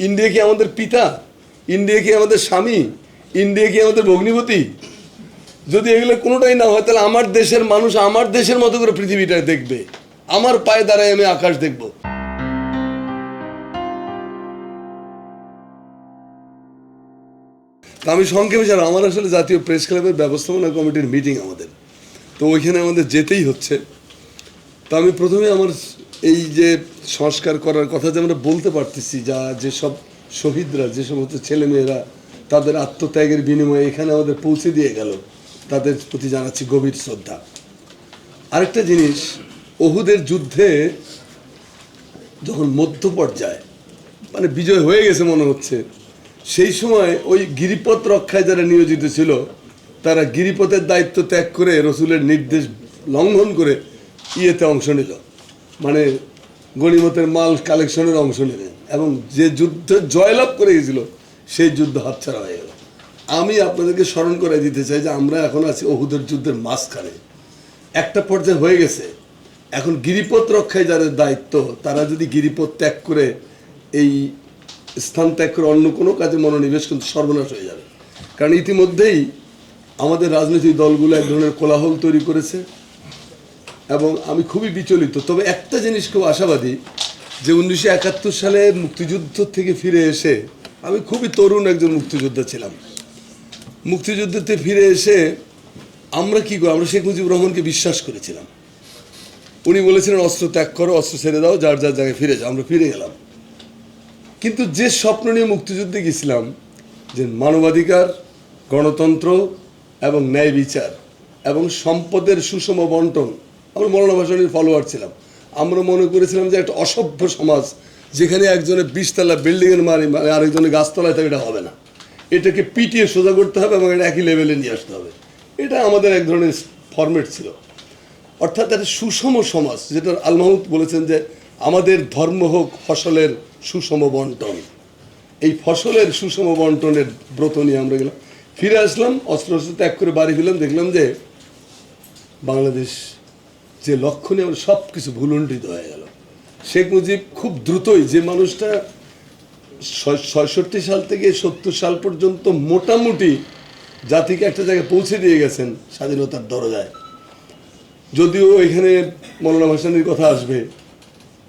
India কি আমাদের পিতা? ইন্ডিয়া কি আমাদের স্বামী? ইন্ডিয়া কি আমাদের ভগ্নিপতি? যদি এগুলো কোনোটাই না হয়, তাহলে আমার দেশের মানুষ আমার দেশের মতো করে পৃথিবীটা দেখবে। আমার পায়ে দ্বারাই আমি আকাশ দেখব। আমি সংক্ষেপে স্যার আমার আসলে জাতীয় প্রেস ক্লাবের ব্যবস্থাপনা কমিটির মিটিং আমাদের। তো ওইখানে আমাদের যেতেই হচ্ছে। তো আমি প্রথমে আমার এই যে সংস্কার করার কথা যে আমরা বলতে পারতেছি, যা যেসব শহীদরা যে সমস্ত ছেলেমেয়েরা তাদের আত্মত্যাগের বিনিময়ে এখানে আমাদের পৌঁছে দিয়ে গেল, তাদের প্রতি জানাচ্ছি গভীর শ্রদ্ধা। আরেকটা জিনিস অহুদের যুদ্ধে যখন মধ্য পর্যায়ে মানে বিজয় হয়ে গেছে মনে হচ্ছে, সেই সময় ওই গিরিপথ রক্ষায় যারা নিয়োজিত ছিল, তারা গিরিপথের দায়িত্ব ত্যাগ করে রসুলের নির্দেশ লঙ্ঘন করে ইয়েতে অংশ নিল। মানে গণিমতের মাল কালেকশনের অংশ নিলেন এবং যে যুদ্ধে জয়লাভ করে গেছিল, সেই যুদ্ধ হাতছাড়া হয়ে গেল। আমি আপনাদেরকে স্মরণ করে দিতে চাই যে আমরা এখন আছি অহুদের যুদ্ধের মাঝখানে। একটা পর্যায়ে হয়ে গেছে। এখন গিরিপথ রক্ষায় যাদের দায়িত্ব, তারা যদি গিরিপথ ত্যাগ করে, এই স্থান ত্যাগ করে অন্য কোনো কাজে মনোনিবেশ কিন্তু সর্বনাশ হয়ে যাবে। কারণ ইতিমধ্যেই আমাদের রাজনৈতিক দলগুলো এক ধরনের কোলাহল তৈরি করেছে। এবং আমি খুবই বিচলিত। তবে একটা জিনিস খুব আশাবাদী, যে উনিশশো একাত্তর সালে মুক্তিযুদ্ধ থেকে ফিরে এসে, আমি খুবই তরুণ একজন মুক্তিযোদ্ধা ছিলাম। মুক্তিযুদ্ধতে ফিরে এসে আমরা কি করি, আমরা শেখ মুজিবুর রহমানকে বিশ্বাস করেছিলাম। উনি বলেছিলেন, অস্ত্র ত্যাগ করো, অস্ত্র ছেড়ে দাও, যার যার জায়গায় ফিরে যাও, আমরা ফিরে গেলাম কিন্তু যে স্বপ্ন নিয়ে মুক্তিযুদ্ধে গেছিলাম, যে মানবাধিকার, গণতন্ত্র এবং ন্যায় বিচার এবং সম্পদের সুষম বন্টন আমরা মৌলানা ভাসানির ফলোয়ার ছিলাম। আমরা মনে করেছিলাম যে একটা অসভ্য সমাজ, যেখানে একজনের বিশতলা বিল্ডিংয়ের মারি মানে আরেকজনের গাছতলায় থাকে এটা হবে না। এটাকে পিটিয়ে সোজা করতে হবে এবং এটা একই লেভেলে নিয়ে আসতে হবে। এটা আমাদের এক ধরনের ফরম্যাট ছিল। অর্থাৎ একটা সুষম সমাজ, যেটা আল মাহমুদ বলেছেন যে আমাদের ধর্ম হোক ফসলের সুষম বন্টন। এই ফসলের সুষম বন্টনের ব্রত নিয়ে আমরা গেলাম। ফিরে আসলাম অস্ত্র অস্ত্র ত্যাগ করে বাড়ি ফিরলাম, দেখলাম যে বাংলাদেশ যে লক্ষ্য নিয়ে আমরা সব কিছু ভুলুণ্ঠিত হয়ে গেল। শেখ মুজিব খুব দ্রুতই যে মানুষটা ছয়ষট্টি সাল থেকে সত্তর সাল পর্যন্ত মোটামুটি জাতিকে একটা জায়গায় পৌঁছে দিয়ে গেছেন স্বাধীনতার দরজায়। যদিও এখানে মৌলানা ভাসানির কথা আসবে,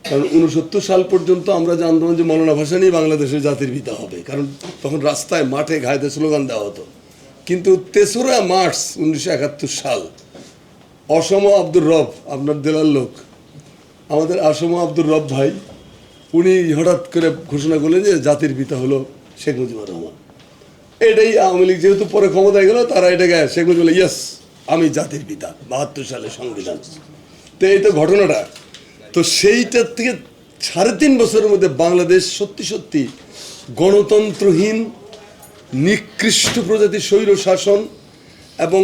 কারণ উনসত্তর সাল পর্যন্ত আমরা জানতাম যে মৌলানা ভাসানি বাংলাদেশের জাতির পিতা হবে, কারণ তখন রাস্তায় মাঠে ঘায়তে স্লোগান দেওয়া হতো। কিন্তু তেসরা মার্চ উনিশশো একাত্তর সাল অসম আব্দুর রব, আপনার দেলার লোক। আমাদের অসম আব্দুর রব ভাই, উনি হঠাৎ করে ঘোষণা করলেন যে জাতির পিতা হলো শেখ মুজিবুর রহমান। এটাই আওয়ামী লীগ যেহেতু পরে ক্ষমতায় গেল, তারা এটাকে শেখ মুজিব বলে ইয়েস, আমি জাতির পিতা, বাহাত্তর সালে সংবিধান। তো এই তো ঘটনাটা। তো সেইটার থেকে সাড়ে তিন বছরের মধ্যে বাংলাদেশ সত্যি সত্যি গণতন্ত্রহীন, নিকৃষ্ট প্রজাতির স্বৈর শাসন এবং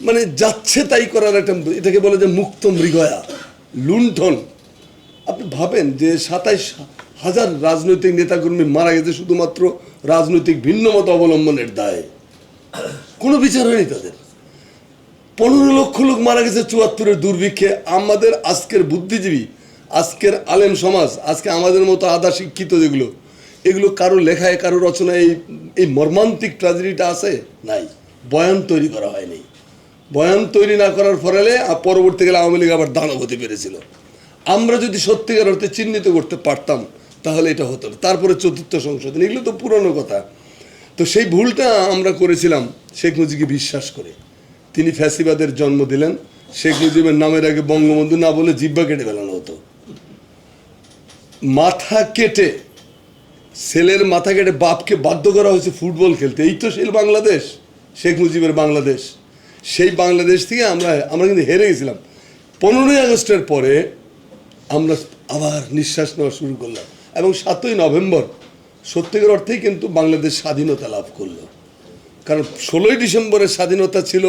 মানে যাচ্ছে তাই করার একটা এটাকে বলে যে মুক্ত মৃগয়া। লুণ্ঠন। আপনি ভাবেন যে সাতাইশ হাজার রাজনৈতিক নেতাকর্মী মারা গেছে শুধুমাত্র রাজনৈতিক ভিন্নমত অবলম্বনের দায়ে। কোনো বিচার হয়নি তাদের। পনেরো লক্ষ লোক মারা গেছে চুয়াত্তরের দুর্ভিক্ষে। আমাদের আজকের বুদ্ধিজীবী, আজকের আলেম সমাজ, আজকে আমাদের মতো আধা শিক্ষিত যেগুলো, এগুলো কারও লেখায়, কারও রচনায় এই এই মর্মান্তিক ট্র্যাজেডিটা আছে? নাই। বয়ান তৈরি করা হয়নি। বয়ান তৈরি না করার ফলে পরবর্তীকালে আওয়ামী লীগ আবার দানব হতে পেরেছিল আমরা যদি সত্যিকার অর্থে চিহ্নিত করতে পারতাম, তাহলে এটা হতো তারপরে চতুর্থ সংশোধন, এগুলো তো পুরনো কথা। তো সেই ভুলটা আমরা করেছিলাম, শেখ মুজিবকে বিশ্বাস করে। তিনি ফ্যাসিবাদের জন্ম দিলেন। শেখ মুজিবের নামের আগে বঙ্গবন্ধু না বলে জিব্বা কেটে ফেলানো হতো। মাথা কেটে, ছেলের মাথা কেটে বাপকে বাধ্য করা হয়েছে ফুটবল খেলতে। এই তো সেই বাংলাদেশ, শেখ মুজিবের বাংলাদেশ। সেই বাংলাদেশ থেকে আমরা আমরা কিন্তু হেরে গেছিলাম। পনেরোই আগস্টের পরে আমরা আবার নিঃশ্বাস নেওয়া শুরু করলাম এবং সাতই নভেম্বর সত্যিকার অর্থেই কিন্তু বাংলাদেশ স্বাধীনতা লাভ করল। কারণ ষোলোই ডিসেম্বরের স্বাধীনতা ছিল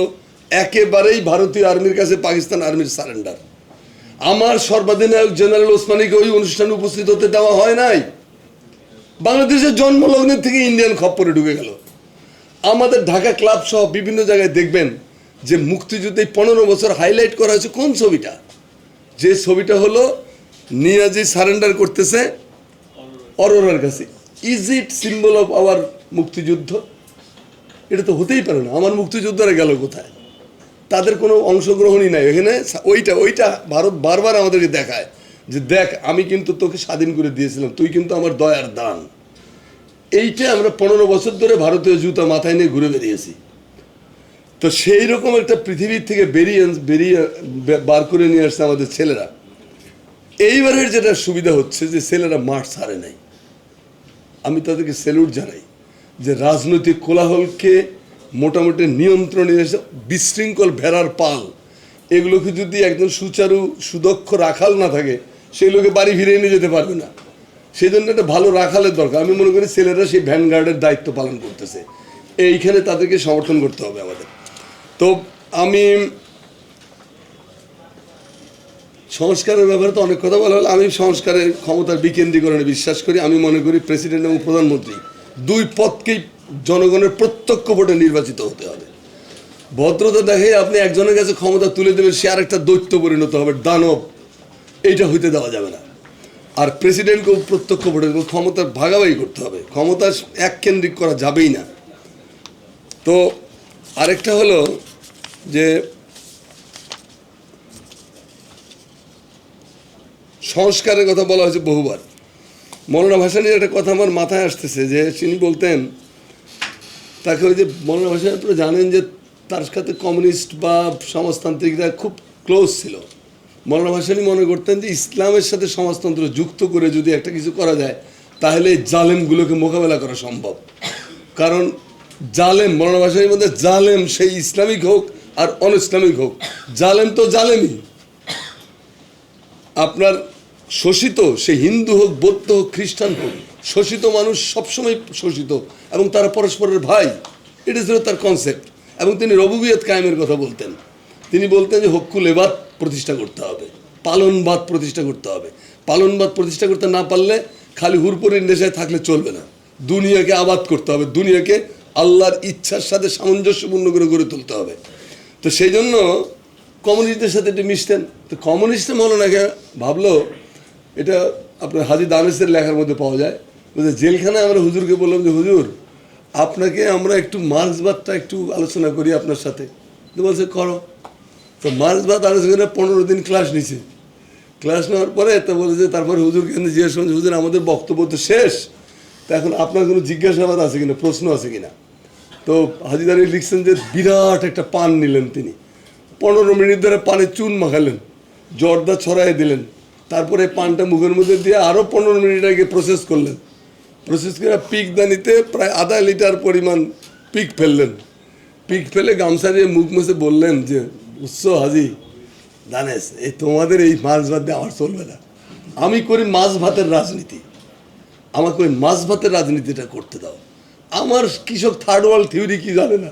একেবারেই ভারতীয় আর্মির কাছে পাকিস্তান আর্মির সারেন্ডার। আমার সর্বাধিনায়ক জেনারেল ওসমানীকে ওই অনুষ্ঠানে উপস্থিত হতে দেওয়া হয় নাই। বাংলাদেশের জন্মলগ্নের থেকে ইন্ডিয়ান খপ্পরে ঢুকে গেল। আমাদের ঢাকা ক্লাব সহ বিভিন্ন জায়গায় দেখবেন যে মুক্তিযুদ্ধে পনেরো বছর হাইলাইট করা হয়েছে কোন ছবিটা? যে ছবিটা হলো নিয়াজি সারেন্ডার করতেছে অরোরার কাছে। Is it symbol of our Muktijuddho? এটা তো হতেই পারে না। আমার মুক্তিযোদ্ধারা গেল কোথায়? তাদের কোনো অংশগ্রহণই নাই। এখানে ওইটা ওইটা ভারত বারবার আমাদেরকে দেখায় যে দেখ, আমি কিন্তু তোকে স্বাধীন করে দিয়েছিলাম। তুই কিন্তু আমার দয়ার দান। এইটা আমরা পনেরো বছর ধরে ভারতীয় জুতা মাথায় নিয়ে ঘুরে বেরিয়েছি তো সেই রকম একটা পৃথিবীর থেকে বেরিয়ে বেরিয়ে বার করে নিয়ে আসছে আমাদের ছেলেরা। এইবারের যেটা সুবিধা হচ্ছে যে ছেলেরা মাঠ ছাড়ে নাই। আমি তাদেরকে স্যালুট জানাই যে রাজনৈতিক কোলাহলকে মোটামুটি নিয়ন্ত্রণে এসে বিশৃঙ্খল ভেড়ার পাল, এগুলোকে যদি একজন সুচারু, সুদক্ষ রাখাল না থাকে, সেই লোকে বাড়ি ফিরিয়ে নিয়ে যেতে পারবে না। সেই জন্য একটা ভালো রাখালের দরকার। আমি মনে করি ছেলেরা সেই ভ্যানগার্ডের দায়িত্ব পালন করতেছে। এইখানে তাদেরকে সমর্থন করতে হবে আমাদের। তো আমি সংস্কারের ব্যাপারে তো অনেক কথা বলা হলো। আমি সংস্কারের ক্ষমতার বিকেন্দ্রীকরণে বিশ্বাস করি। আমি মনে করি প্রেসিডেন্ট এবং প্রধানমন্ত্রী দুই পদকেই জনগণের প্রত্যক্ষ ভোটে নির্বাচিত হতে হবে। ভদ্রতা দেখে আপনি একজনের কাছে ক্ষমতা তুলে দেবেন সে আরেকটা দৈত্য পরিণত হবে। দানব, এইটা হইতে দেওয়া যাবে না। আর প্রেসিডেন্টকেও প্রত্যক্ষ ভোটে ক্ষমতার ভাগাভাগি করতে হবে। ক্ষমতা এক কেন্দ্রিক করা যাবেই না। তো আরেকটা হলো যে সংস্কারের কথা বলা হয়েছে বহুবার। মৌলানা ভাসানির একটা কথা আমার মাথায় আসতেছে যে তিনি বলতেন, তাকে ওই যে মৌলানা ভাসানি আপনারা জানেন যে তার সাথে কমিউনিস্ট বা সমাজতান্ত্রিকরা খুব ক্লোজ ছিল। মৌলানা ভাসানি মনে করতেন যে ইসলামের সাথে সমাজতন্ত্র যুক্ত করে যদি একটা কিছু করা যায়, তাহলে জালেমগুলোকে মোকাবেলা করা সম্ভব। কারণ জালেম, মৌলানা ভাসানির মধ্যে জালেম সেই ইসলামিক হোক আর অন ইসলামিক হোক। জালেম তো জালেমই। আপনার শোষিত, সে হিন্দু হোক, বৌদ্ধ হোক, খ্রিস্টান হোক, শোষিত মানুষ সবসময় শোষিত এবং তারা পরস্পরের ভাই। এটা ছিল তার কনসেপ্ট এবং তিনি রবুবিয়ত কায়েমের কথা বলতেন। তিনি বলতেন যে হক্কুল এবাদ প্রতিষ্ঠা করতে হবে। পালনবাদ প্রতিষ্ঠা করতে হবে। পালনবাদ প্রতিষ্ঠা করতে না পারলে খালি হুরপুরের নেশায় থাকলে চলবে না। দুনিয়াকে আবাদ করতে হবে। দুনিয়াকে আল্লাহর ইচ্ছার সাথে সামঞ্জস্যপূর্ণ করে গড়ে তুলতে হবে। তো সেই জন্য কমিউনিস্টদের সাথে একটু মিশতেন। তো কমিউনিস্টে মৌলানাকে ভাবলো এটা আপনার হাজি দানেসের লেখার মধ্যে পাওয়া যায়। বলছে, জেলখানায় আমরা হুজুরকে বললাম যে, হুজুর, আপনাকে আমরা একটু মার্ক্সবাদটা একটু আলোচনা করি আপনার সাথে। তো বলছে, করো। তো মার্ক্সবাদ আলোচনা পনেরো দিন ক্লাস নিছে। ক্লাস নেওয়ার পরে তো বলেছে তারপরে হুজুরকে করছে? হুজুর, আমাদের বক্তব্য তো শেষ। তা এখন আপনার কোনো জিজ্ঞাসাবাদ আছে কিনা, প্রশ্ন আছে কিনা? তো হাজিদারি লিখছেন যে বিরাট একটা পান নিলেন তিনি। পনেরো মিনিট ধরে পানে চুন মাখালেন, জর্দা ছড়াই দিলেন। তারপরে পানটা মুখের মধ্যে দিয়ে আরও পনেরো মিনিট আগে প্রসেস করলেন। প্রসেস করে পিক দানিতে প্রায় আধা লিটার পরিমাণ পিক ফেললেন। পিক ফেলে গামছা দিয়ে মুখ মুছে বললেন যে, উৎস হাজি, দানেশ, এই তোমাদের এই মাছ ভাত দিয়ে আমার চলবে না। আমি করি মাছ ভাতের রাজনীতি। আমাকে ওই মাছ ভাতের রাজনীতিটা করতে দাও। আমার কৃষক থার্ড ওয়ার্ল্ড থিওরি কি জানে না?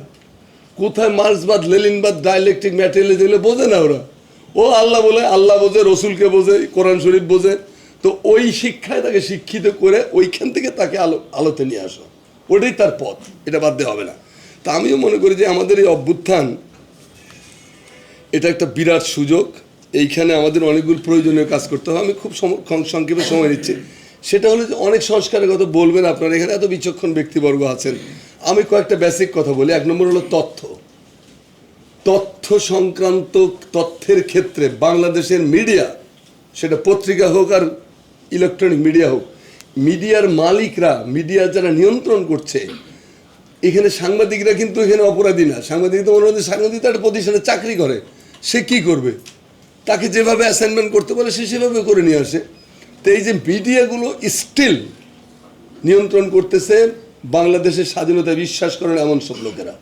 কোথায় মার্ক্সবাদ লেলিনবাদ ডাইলেকট্রিক ম্যাটেরিয়াল যেগুলো বোঝে না ওরা? ও আল্লাহ বলে, আল্লাহ বোঝে, রসুলকে বোঝে, কোরআন শরীফ বোঝে। তো ওই শিক্ষায় তাকে শিক্ষিত করে ওইখান থেকে তাকে আলো আলোতে নিয়ে আসো। ওটাই তার পথ, এটা বাদ দেওয়া হবে না। তা আমিও মনে করি যে আমাদের এই অভ্যুত্থান, এটা একটা বিরাট সুযোগ। এইখানে আমাদের অনেকগুলো প্রয়োজনীয় কাজ করতে হবে। আমি খুব সংক্ষেপে সময় নিচ্ছি সেটা হলো যে অনেক সংস্কারের কথা বলবেন আপনারা, এখানে এত বিচক্ষণ ব্যক্তিবর্গ আছেন। আমি কয়েকটা বেসিক কথা বলি। এক নম্বর হলো তথ্য। তথ্য সংক্রান্ত তথ্যের ক্ষেত্রে বাংলাদেশের মিডিয়া, সেটা পত্রিকা হোক আর ইলেকট্রনিক মিডিয়া হোক, মিডিয়ার মালিকরা, মিডিয়া যারা নিয়ন্ত্রণ করছে, এখানে সাংবাদিকরা কিন্তু এখানে অপরাধী না। সাংবাদিক তো মনে হচ্ছে সাংবাদিক একটা প্রতিষ্ঠানে চাকরি করে, সে কি করবে? তাকে যেভাবে অ্যাসাইনমেন্ট করতে বলে, সে সেভাবে করে নিয়ে আসে। তো এই যে মিডিয়াগুলো স্টিল নিয়ন্ত্রণ করতেছে বাংলাদেশের স্বাধীনতায় বিশ্বাস করেন এমন সব লোকেরা।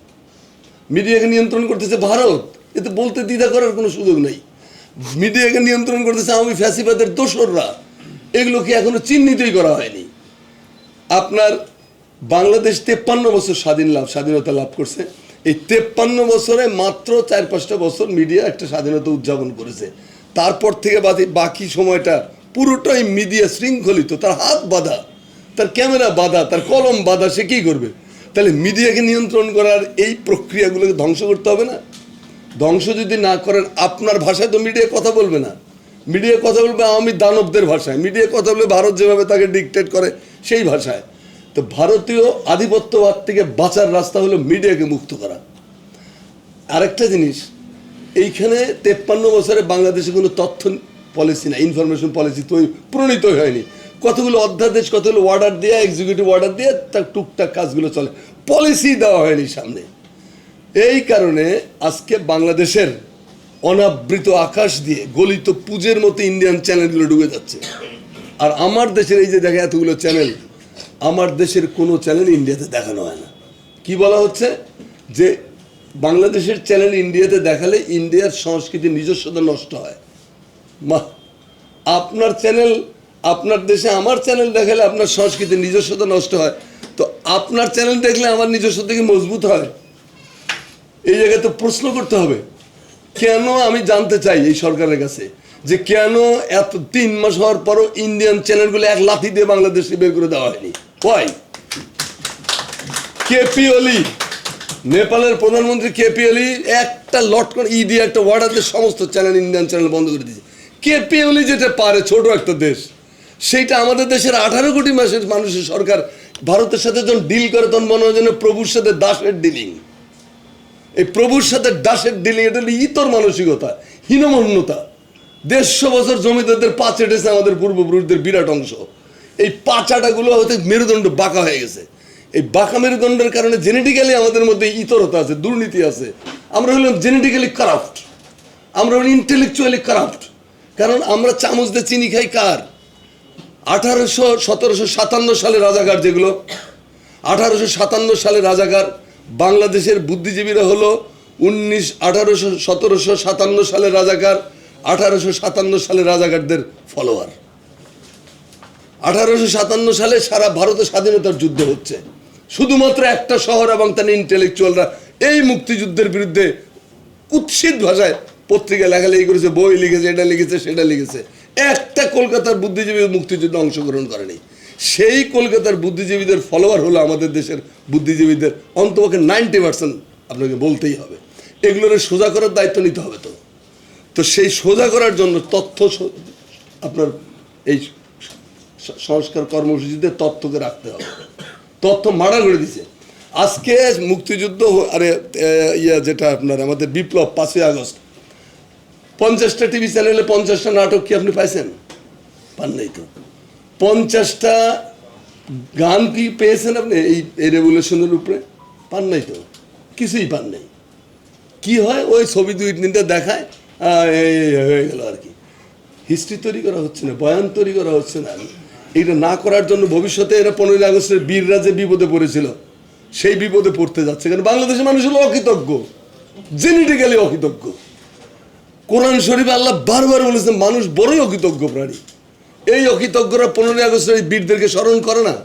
মিডিয়াকে নিয়ন্ত্রণ করতেছে ভারত এতে বলতে দ্বিধা করার কোনো সুযোগ নেই। মিডিয়াকে নিয়ন্ত্রণ করতেছে আমি ফ্যাসিবাদের দোসররা, এগুলোকে এখনও চিহ্নিতই করা হয়নি। আপনার বাংলাদেশ তেপ্পান্ন বছর স্বাধীন লাভ, স্বাধীনতা লাভ করছে। এই তেপ্পান্ন বছরে মাত্র চার পাঁচটা বছর মিডিয়া একটা স্বাধীনতা উদযাপন করেছে। তারপর থেকে বাকি বাকি সময়টা পুরোটাই মিডিয়া শৃঙ্খলিত, তার হাত বাঁধা, তার ক্যামেরা বাঁধা, তার কলম বাঁধা, সে কী করবে? তাহলে মিডিয়াকে নিয়ন্ত্রণ করার এই প্রক্রিয়াগুলোকে ধ্বংস করতে হবে না? ধ্বংস যদি না করেন, আপনার ভাষায় তো মিডিয়া কথা বলবে না। মিডিয়া কথা বলবে আমি দানবদের ভাষায়। মিডিয়া কথা বলবে ভারত যেভাবে তাকে ডিকটেট করে, সেই ভাষায়। তো ভারতীয় আধিপত্যবাদ থেকে বাঁচার রাস্তা হলো মিডিয়াকে মুক্ত করা। আরেকটা জিনিস, এইখানে তেপ্পান্ন বছরে বাংলাদেশে কোনো তথ্য পলিসি না ইনফরমেশন পলিসি তৈরি, প্রণীত হয়নি। কতগুলো অধ্যাদেশ, কতগুলো অর্ডার দিয়ে এক্সিকিউটিভ অর্ডার দিয়ে তার টুকটাক কাজগুলো চলে। পলিসি দেওয়া হয়নি সামনে। এই কারণে আজকে বাংলাদেশের অনাবৃত আকাশ দিয়ে গলিত পুজের মতো ইন্ডিয়ান চ্যানেলগুলো ডুবে যাচ্ছে। আর আমার দেশের এই যে দেখা এতগুলো চ্যানেল আমার দেশের কোনো চ্যানেল ইন্ডিয়াতে দেখানো হয় না। কি বলা হচ্ছে? যে বাংলাদেশের চ্যানেল ইন্ডিয়াতে দেখালে ইন্ডিয়ার সংস্কৃতির নিজস্বতা নষ্ট হয়। আপনার চ্যানেল, আপনার দেশে আমার চ্যানেল দেখালে আপনার সংস্কৃতির নিজস্বতা নষ্ট হয়। তো আপনার চ্যানেল দেখলে আমার নিজস্বতা কি মজবুত হয়? এই জায়গায় তো প্রশ্ন করতে হবে, কেন আমি জানতে চাই এই সরকারের কাছে যে কেন এত তিন মাস হওয়ার পরও ইন্ডিয়ান চ্যানেলগুলো এক লাথি দিয়ে বাংলাদেশে বের করে দেওয়া হয়নি? ওয়াই কেপি ওলি নেপালের প্রধানমন্ত্রী কেপি অলি একটা লটকন ই দিয়ে একটা অর্ডার দিয়ে সমস্ত চ্যানেল ইন্ডিয়ান চ্যানেল বন্ধ করে দিয়েছে। কেপি ওলি যেটা পারে, ছোট একটা দেশ। সেইটা আমাদের দেশের আঠারো কোটি মাসের মানুষের সরকার ভারতের সাথে যখন ডিল করে, তখন মনে হয় যেন প্রভুর সাথে দাসের ডিলিং এই প্রভুর সাথে দাসের ডিলিং এটা হলো ইতর মানসিকতা, হীনমন্যতা। দেড়শো বছর জমিদারদের পাঁচ এটেছে আমাদের পূর্বপুরুষদের বিরাট অংশ। এই পাচাটাগুলো হয়তো মেরুদণ্ড বাঁকা হয়ে গেছে। এই বাঁকা মেরুদণ্ডের কারণে জেনেটিক্যালি আমাদের মধ্যে ইতরতা আছে, দুর্নীতি আছে। আমরা হলাম জেনেটিক্যালি কারাপ্ট আমরা হলাম ইন্টেলেকচুয়ালি কারাপ্ট কারণ আমরা চামচ দিয়ে চিনি খাই কার? আঠারোশো, সতেরোশো, সাতান্ন সালে রাজাকার যেগুলো, আঠারোশো, সাতান্ন সালে রাজাকার বাংলাদেশের বুদ্ধিজীবীরা হলো, উনিশ, আঠারোশো, সতেরোশো, সাতান্ন সালে রাজাকার, আঠারোশো, সাতান্ন সালে রাজাকারদের ফলোয়ার আঠারোশো, সাতান্ন সালে সারা ভারতে স্বাধীনতার যুদ্ধ হচ্ছে। শুধুমাত্র একটা শহর এবং তার ইন্টেলেকচুয়ালরা এই মুক্তিযুদ্ধের বিরুদ্ধে কুৎসিত ভাষায় পত্রিকা লেখালেখি করেছে, বই লিখেছে, এটা লিখেছে, সেটা লিখেছে। একটা কলকাতার বুদ্ধিজীবী মুক্তিযুদ্ধে অংশগ্রহণ করেনি। সেই কলকাতার বুদ্ধিজীবীদের ফলোয়ার হলো আমাদের দেশের বুদ্ধিজীবীদের অন্তপক্ষে নাইনটি পার্সেন্ট আপনাকে বলতেই হবে। এগুলোর সোজা করার দায়িত্ব নিতে হবে তো। তো সেই সোজা করার জন্য তথ্য আপনার এই সংস্কার কর্মসূচিতে তথ্যকে রাখতে হবে। তথ্য মারা করে দিছে। আজকে মুক্তিযুদ্ধ আরে ইয়া যেটা আপনার আমাদের বিপ্লব পাঁচই আগস্ট পঞ্চাশটা টিভি চ্যানেলে পঞ্চাশটা নাটক কি আপনি পাইছেন? পান নাই তো। পঞ্চাশটা গান কি পেয়েছেন আপনি এই রেভলিউশনের উপরে? পান নাই তো। কিছুই পান নাই। কি হয়? ওই ছবি দুই তিনটা দেখায় হয়ে গেল আর কি। হিস্ট্রি তৈরি করা হচ্ছে না, বয়ান তৈরি করা হচ্ছে না। এটা না করার জন্য ভবিষ্যতে এরা পনেরোই আগস্টের বীররা যে বিপদে পড়েছিল। সেই বিপদে পড়তে যাচ্ছে। কারণ বাংলাদেশের মানুষ হলো অকৃতজ্ঞ। জেনেটিক্যালি অকৃতজ্ঞ। কোরআন শরীফে আল্লাহ বারবার বলেছেন, মানুষ বড়ই অকৃতজ্ঞ প্রাণী। এই অকৃতজ্ঞরা পনেরোই আগস্টের এই বীরদেরকে স্মরণ করে না?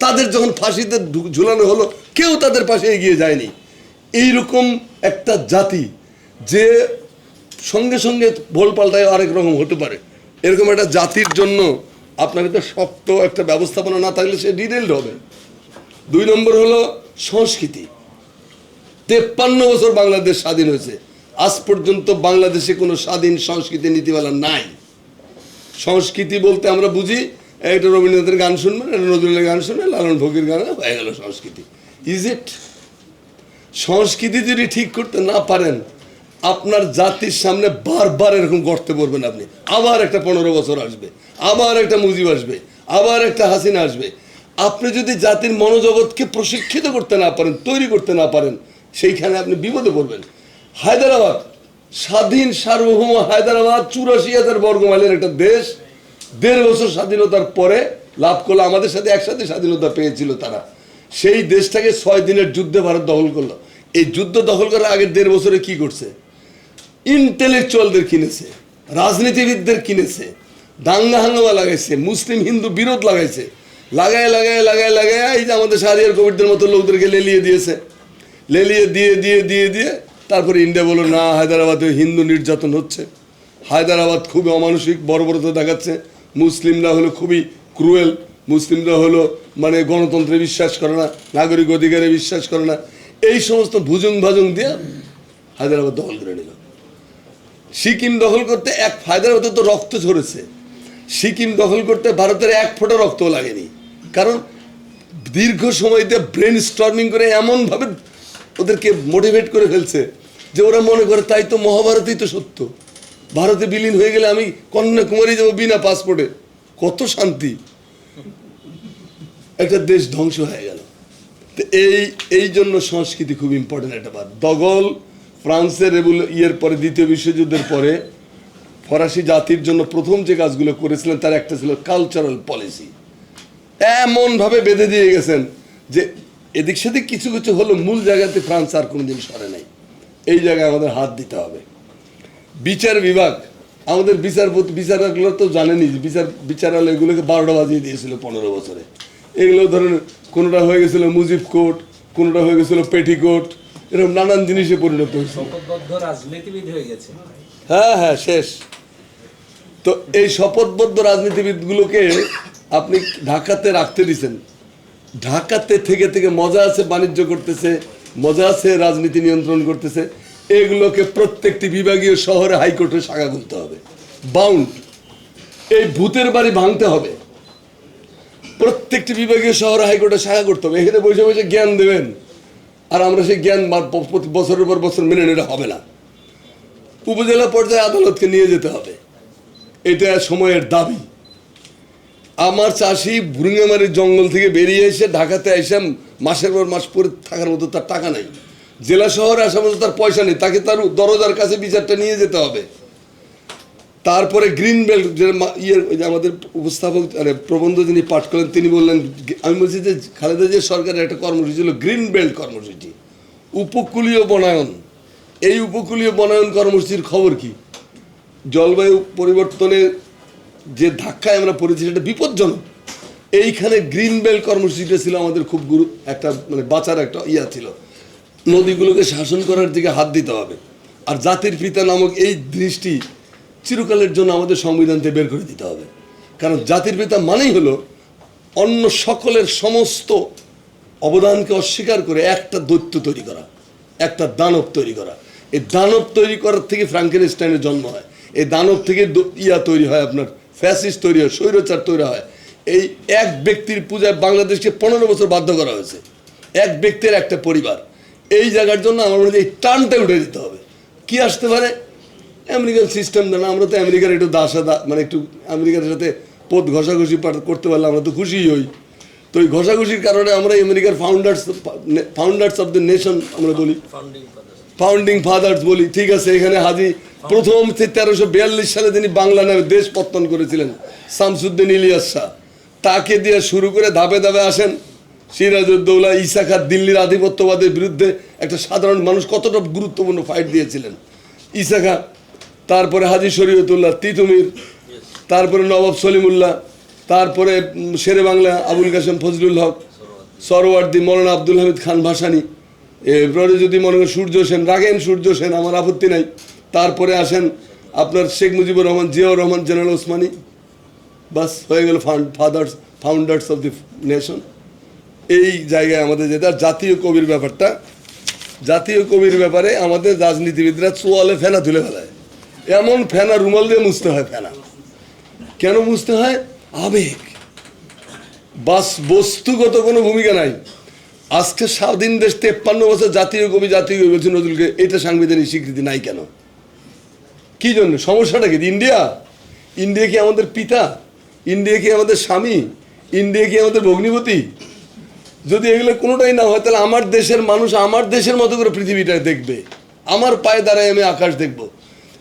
তাদের যখন ফাঁসিতে ঝুলানো হলো, কেউ তাদের পাশে এগিয়ে যায়নি। এইরকম একটা জাতি যে সঙ্গে সঙ্গে ভোল পাল্টায় আরেক রকম হতে পারে। এরকম একটা জাতির জন্য আপনার তো শক্ত একটা ব্যবস্থাপনা না থাকলে সে ডিটেলড হবে। দুই নম্বর হলো সংস্কৃতি। তেপ্পান্ন বছর বাংলাদেশ স্বাধীন হয়েছে। আজ পর্যন্ত বাংলাদেশে কোনো স্বাধীন সংস্কৃতি নীতিমালা নাই। সংস্কৃতি বলতে আমরা বুঝি একটা রবীন্দ্রনাথের গান শুনবেন, এটা নজরুলের গান শুনবেন, লালন ফকির গান, হয়ে গেল সংস্কৃতি। ইজ ইট সংস্কৃতি যদি ঠিক করতে না পারেন, আপনার জাতির সামনে বারবার এরকম গর্তে পড়বেন আপনি। আবার একটা পনেরো বছর আসবে, আবার একটা মুজিব আসবে, আবার একটা হাসিনা আসবে। আপনি যদি জাতির মনোজগৎকে প্রশিক্ষিত করতে না পারেন, তৈরি করতে না পারেন, সেইখানে আপনি বিপদে পড়বেন। হায়দ্রাবাদ, স্বাধীন সার্বভৌম হায়দ্রাবাদ, চুরাশি হাজার বর্গ মাইলের একটা দেশ, দেড় বছর স্বাধীনতার পরে লাভ করল, আমাদের সাথে একসাথে স্বাধীনতা পেয়েছিল তারা। সেই দেশটাকে ছয় দিনের যুদ্ধে ভারত দখল করল। এই যুদ্ধ দখল করার আগের দেড় বছরে কি করছে? ইন্টেলেকচুয়ালদের কিনেছে, রাজনীতিবিদদের কিনেছে, দাঙ্গা হাঙ্গামা লাগাইছে, মুসলিম হিন্দু বিরোধ লাগাইছে। লাগায় লাগায় লাগায় লাগায় এই যে আমাদের সারিয়ার কোভিডদের মতো লোকদেরকে লেলিয়ে দিয়েছে। লেলিয়ে দিয়ে দিয়ে দিয়ে দিয়ে তারপরে ইন্ডিয়া বলল, না, হায়দ্রাবাদে হিন্দু নির্যাতন হচ্ছে। হায়দ্রাবাদ খুবই অমানসিক বর্বরতা দেখাচ্ছে। মুসলিমরা হলো খুবই ক্রুয়েল। মুসলিমরা হলো মানে গণতন্ত্রে বিশ্বাস করে না, নাগরিক অধিকারে বিশ্বাস করে না। এই সমস্ত ভুজুং ভাজুং দিয়ে হায়দ্রাবাদ দখল করে নিল। সিকিম দখল করতে এক হায়দ্রাবাদে তো রক্ত ঝরেছে। সিকিম দখল করতে ভারতের এক ফোঁটা রক্ত লাগেনি। কারণ দীর্ঘ সময় দিয়ে ব্রেন স্টর্মিং করে এমনভাবে ওদেরকে মোটিভেট করে ফেলছে। যে ওরা মনে করে, তাই তো মহাভারতই তো সত্য। ভারতে বিলীন হয়ে গেলে আমি কন্যাকুমারী যাব বিনা পাসপোর্টে কত শান্তি। একটা দেশ ধ্বংস হয়ে গেল। তো এই এই জন্য সংস্কৃতি খুব ইম্পর্টেন্ট একটা বার দগল, ফ্রান্সের রেবুল ইয়ের পরে, দ্বিতীয় বিশ্বযুদ্ধের পরে, ফরাসি জাতির জন্য প্রথম যে কাজগুলো করেছিলেন, তার একটা ছিল কালচারাল পলিসি এমনভাবে বেঁধে দিয়ে গেছেন যে, এদিক সেদিক কিছু কিছু হলো, মূল জায়গাতে ফ্রান্স আর কোনোদিন সরে নাই। এই জায়গায় আমাদের হাত দিতে হবে। বিচার বিভাগ আমাদের বিচারপতি বিচারকগুলো তো জানেনই যে বিচার বিচারালয়গুলোকে বারোটা বাজিয়ে দিয়েছিল পনেরো বছরে। এগুলো ধরেন কোনোটা হয়ে গেছিল মুজিব কোর্ট কোনোটা হয়ে গেছিল পেটিকোট এরকম নানান জিনিসে পরিণত হয়েছে। হয়ে হ্যাঁ হ্যাঁ শেষ। তো এই শপথবদ্ধ রাজনীতিবিদগুলোকে আপনি ঢাকাতে রাখতে দিছেন। ঢাকাতে থেকে থেকে মজা আছে বাণিজ্য করতেছে মজা আছে, রাজনীতি নিয়ন্ত্রণ করতেছে। এগুলোকে প্রত্যেকটি বিভাগীয় শহরে হাইকোর্টে শাখা খুলতে হবে। বাউন্ড এই ভূতের বাড়ি ভাঙতে হবে। প্রত্যেকটি বিভাগীয় শহরে হাইকোর্টে শাখা করতে হবে। এখানে বসে বসে জ্ঞান দেবেন। আর আমরা সেই জ্ঞান প্রতি বছরের পর বছর মেনে নিলে হবে না। উপজেলা পর্যায়ে আদালতকে নিয়ে যেতে হবে। এটা সময়ের দাবি। আমার চাষি ভুরুঙ্গামারির জঙ্গল থেকে বেরিয়ে এসে ঢাকাতে এসে মাসের পর মাস পরে থাকার মতো তার টাকা নেই। জেলা শহরে আসার মতো তার পয়সা নেই, তাকে তার দরজার কাছে বিচারটা নিয়ে যেতে হবে। তারপরে গ্রিন বেল্ট, যে মা- ইয়ের ওই যে আমাদের উপস্থাপক মানে প্রবন্ধ যিনি পাঠ করেন, তিনি বললেন, আমি বলছি যে খালেদা জিয়া সরকারের একটা কর্মসূচি ছিল গ্রিন বেল্ট কর্মসূচি। উপকূলীয় বনায়ন। এই উপকূলীয় বনায়ন কর্মসূচির খবর কি? জলবায়ু পরিবর্তনের যে ধাক্কায় আমরা পড়েছি, সেটা বিপজ্জনক। এইখানে গ্রিন বেল্ট কর্মসূচিটা ছিল আমাদের খুব গুরু, একটা মানে বাঁচার একটা ইয়া ছিল। নদীগুলোকে শাসন করার দিকে হাত দিতে হবে। আর জাতির পিতা নামক এই দৃষ্টি চিরকালের জন্য আমাদের সংবিধান থেকে বের করে দিতে হবে। কারণ জাতির পিতা মানেই হলো অন্য সকলের সমস্ত অবদানকে অস্বীকার করে একটা দৈত্য তৈরি করা, একটা দানব তৈরি করা। এই দানব তৈরি করার থেকে ফ্রাঙ্কেনস্টাইনের জন্ম হয়। এই দানব থেকে ইয়া তৈরি হয় আপনার, ফ্যাসিস্ট তৈরি হয়, স্বৈরচার তৈরি হয়। এই এক ব্যক্তির পূজায় বাংলাদেশকে পনেরো বছর বাধ্য করা হয়েছে। এক ব্যক্তির একটা পরিবার। এই জায়গার জন্য আমার মনে হয় এই টানটা উঠে দিতে হবে। কি আসতে পারে? আমেরিকান সিস্টেম না আমরা তো আমেরিকার একটু দাসা দা মানে একটু আমেরিকার সাথে পথ ঘষাঘষি করতে পারলে আমরা তো খুশি হই। তো ওই ঘষাঘষির কারণে আমরা আমেরিকার founders founders of the nation আমরা বলি। ফাউন্ডিং ফাউন্ডিং ফাদার্স বলি। ঠিক আছে এখানে হাজি প্রথম তেরোশো বিয়াল্লিশ সালে তিনি বাংলা নামে দেশ পত্তন করেছিলেন। শামসুদ্দিন ইলিয়াস শাহ। তাকে দিয়ে শুরু করে ধাপে ধাপে আসেন সিরাজউদ্দৌলা ইসা খান দিল্লির আধিপত্যবাদের বিরুদ্ধে একটা সাধারণ মানুষ কতটা গুরুত্বপূর্ণ ফাইট দিয়েছিলেন। ইসা খান তারপরে হাজি শরীয়তুল্লাহ, তিতুমির, তারপরে নবাব সলিমুল্লাহ, তারপরে শেরে বাংলা, আবুল কাসেম ফজলুল হক, সরওয়ার্দি, মৌলানা আব্দুল হামিদ খান ভাসানি, এরপরে যদি মনে করেন সূর্য সেন, রাগেন সূর্য সেন, আমার আপত্তি নাই। তারপরে আসেন আপনার শেখ মুজিবুর রহমান, জিয়াউর রহমান, জেনারেল ওসমানী বাস, হয়ে গেল fathers founders of the nation এই জায়গায় আমাদের যেটা জাতীয় কবির ব্যাপারটা, জাতীয় কবির ব্যাপারে আমাদের রাজনীতিবিদরা চোয়ালে ফেনা তুলে ফেলায়। এমন ফেনা রুমাল দিয়ে মুছতে হয় ফেনা। কেন বুঝতে হয়? আবেগ। বাস, বস্তুগত কোনো ভূমিকা নাই। আজকে স্বাধীন দেশ তেপ্পান্ন বছর জাতীয় কবি জাতীয় কবি বলছে নজরুলকে, এটা সাংবিধানিক স্বীকৃতি নাই কেন? কি জন্য? সমস্যাটা কি? ইন্ডিয়া? ইন্ডিয়া কি আমাদের পিতা? ইন্ডিয়া কি আমাদের স্বামী? ইন্ডিয়া কি আমাদের ভগ্নিপতি? যদি এগুলো কোনোটাই না হয়, তাহলে আমার দেশের মানুষ আমার দেশের মতো করে পৃথিবীটা দেখবে। আমার পায়ে দাঁড়ায় আমি আকাশ দেখব।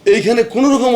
এইখানে কোনো রকম